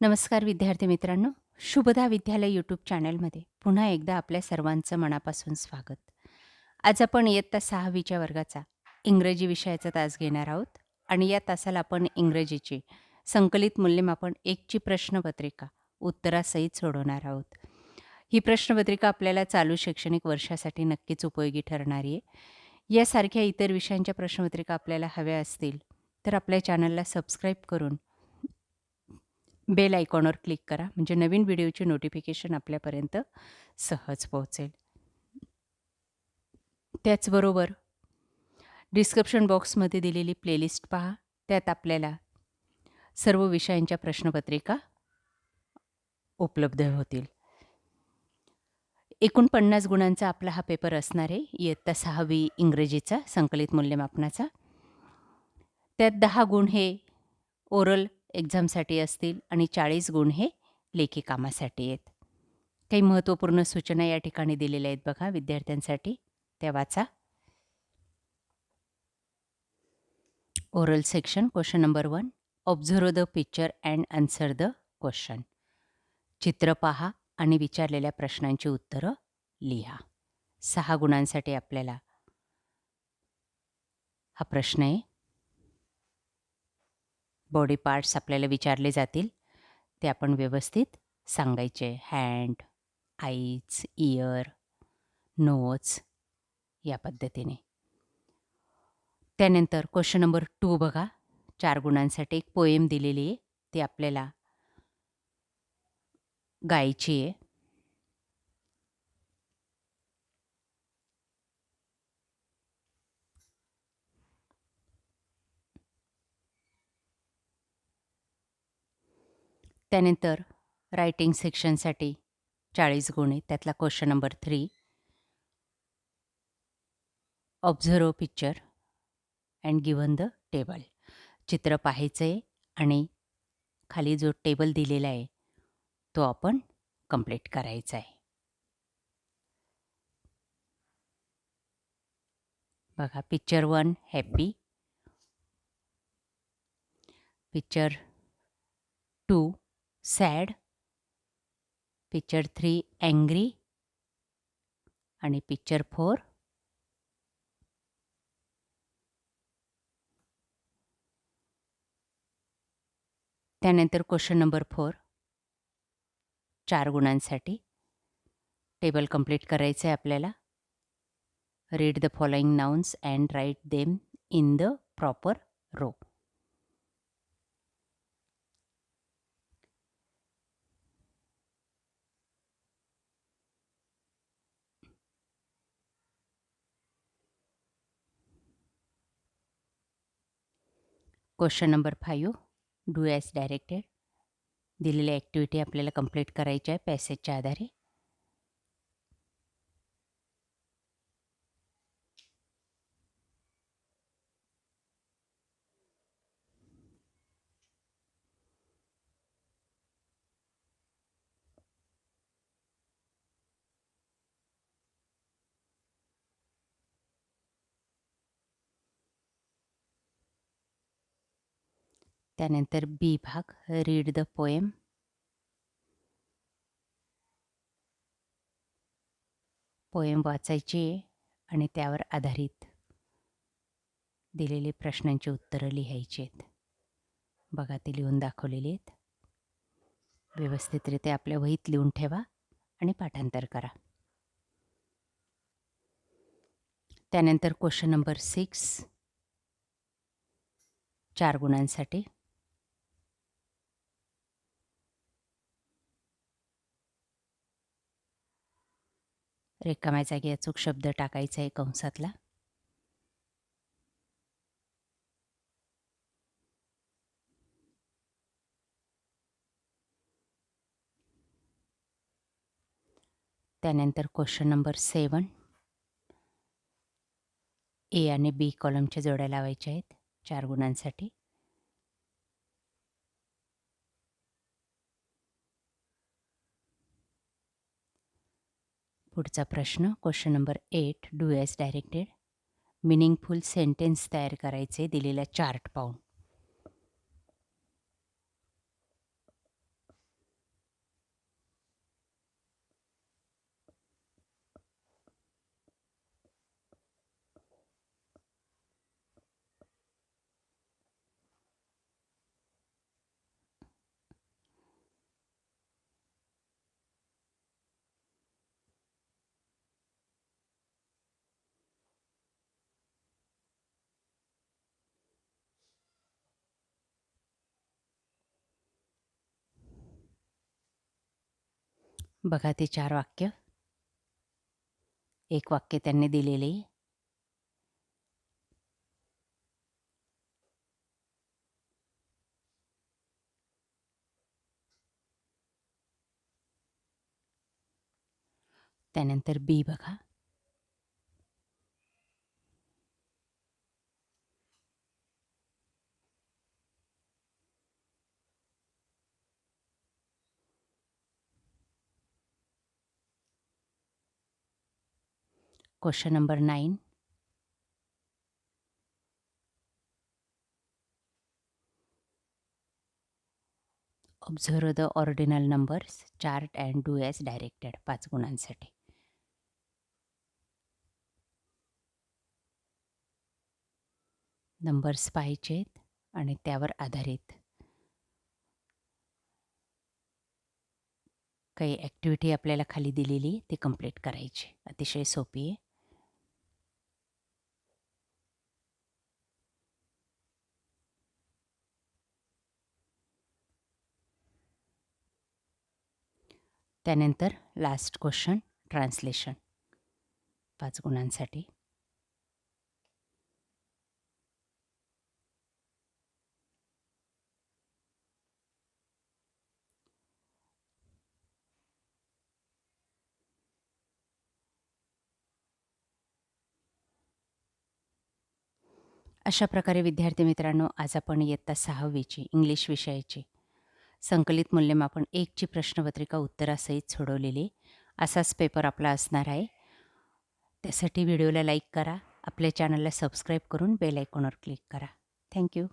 नमस्कार विद्यार्थी मित्रांनो. शुभदा विद्यालय यूट्यूब चॅनलमध्ये पुन्हा एकदा आपल्या सर्वांचं मनापासून स्वागत. आज आपण इयत्ता सहावीच्या वर्गाचा इंग्रजी विषयाचा तास घेणार आहोत आणि या तासाला आपण इंग्रजीची संकलित मूल्यमापन एकची प्रश्नपत्रिका उत्तरासहित सोडवणार आहोत. ही प्रश्नपत्रिका आपल्याला चालू शैक्षणिक वर्षासाठी नक्कीच उपयोगी ठरणारी आहे. यासारख्या इतर विषयांच्या प्रश्नपत्रिका आपल्याला हव्या असतील तर आपल्या चॅनलला सबस्क्राईब करून बेल आयकॉनवर क्लिक करा. म्हणजे नवीन व्हिडिओचे नोटिफिकेशन आपल्यापर्यंत सहज पोहोचेल. त्याचबरोबर डिस्क्रिप्शन बॉक्समध्ये दिलेली प्लेलिस्ट पहा. त्यात आपल्याला सर्व विषयांच्या प्रश्नपत्रिका उपलब्ध होतील. एकूण पन्नास गुणांचा आपला हा पेपर असणार आहे. इयत्ता सहावी इंग्रजीचा संकलित मूल्यमापनाचा. त्यात दहा गुण हे ओरल एक्झामसाठी असतील आणि चाळीस गुण हे लेखी कामासाठी आहेत. काही महत्त्वपूर्ण सूचना या ठिकाणी दिलेल्या आहेत बघा विद्यार्थ्यांसाठी. त्या वाचा. Oral section question number one observe the picture and answer the question चित्र पहा आणि विचारलेल्या प्रश्नांची उत्तरं लिहा. सहा गुणांसाठी आपल्याला हा प्रश्न आहे. बॉडी पार्ट्स आपल्याला विचारले जातील. ते आपण व्यवस्थित सांगायचे. हँड आईज इयर नोज या पद्धतीने. त्यानंतर क्वेश्चन नंबर टू बघा. चार गुणांसाठी एक पोएम दिलेली आहे. ती आपल्याला गायची आहे. त्यानंतर रायटिंग सेक्शनसाठी चाळीस गुणे त्यातला question number three observe picture and given the table चित्र पाहायचं आहे आणि खाली जो टेबल दिलेला आहे तो आपण कंप्लीट करायचा आहे बघा picture one happy picture two sad picture three angry आणि पिक्चर फोर त्यानंतर क्वेश्चन नंबर फोर चार गुणांसाठी. टेबल कंप्लीट करायचं आहे आपल्याला. Read the following nouns and write them in the proper row question number five do as directed दिलेली activity आपल्याला complete करायची आहे पॅसेजच्या आधारे. त्यानंतर बी भाग रीड द पोएम पोएम वाचायची आणि त्यावर आधारित दिलेले प्रश्नांची उत्तरं लिहायची आहेत बघा ते लिहून दाखवलेली आहेत. व्यवस्थितरित्या आपल्या वहीत लिहून ठेवा आणि पाठांतर करा. त्यानंतर क्वेश्चन नंबर सिक्स चार गुणांसाठी. रिकाम्या जागी अचूक शब्द टाकायचा आहे कंसातला. त्यानंतर क्वेश्चन नंबर सेवन ए आणि बी कॉलमच्या जोड्या लावायच्या आहेत चार गुणांसाठी. पुढचा प्रश्न question number eight do as directed meaningful sentence तयार करायचे दिलेला चार्ट पाहून. बघा ते चार वाक्य. एक वाक्य त्यांनी दिलेले. त्यानंतर बी बघा. Question number nine. Observe the ordinal numbers chart and do as directed पाच गुणांसाठी. नंबर्स पाहिजेत आणि त्यावर आधारित. काही ॲक्टिव्हिटी आपल्याला खाली दिलेली ती कंप्लीट करायची. अतिशय सोपी आहे. त्यानंतर लास्ट क्वेश्चन ट्रान्सलेशन पाच गुणांसाठी. अशा प्रकारे विद्यार्थी मित्रांनो आज आपण इयत्ता सहावीची इंग्लिश विषयाची संकलित मूल्यमापन एकची प्रश्नपत्रिका उत्तरासहित सोडवलेली. असाच पेपर आपला असणार आहे. त्यासाठी व्हिडिओला लाईक करा. आपल्या चॅनलला सबस्क्राईब करून बेल आयकॉनवर क्लिक करा. थँक्यू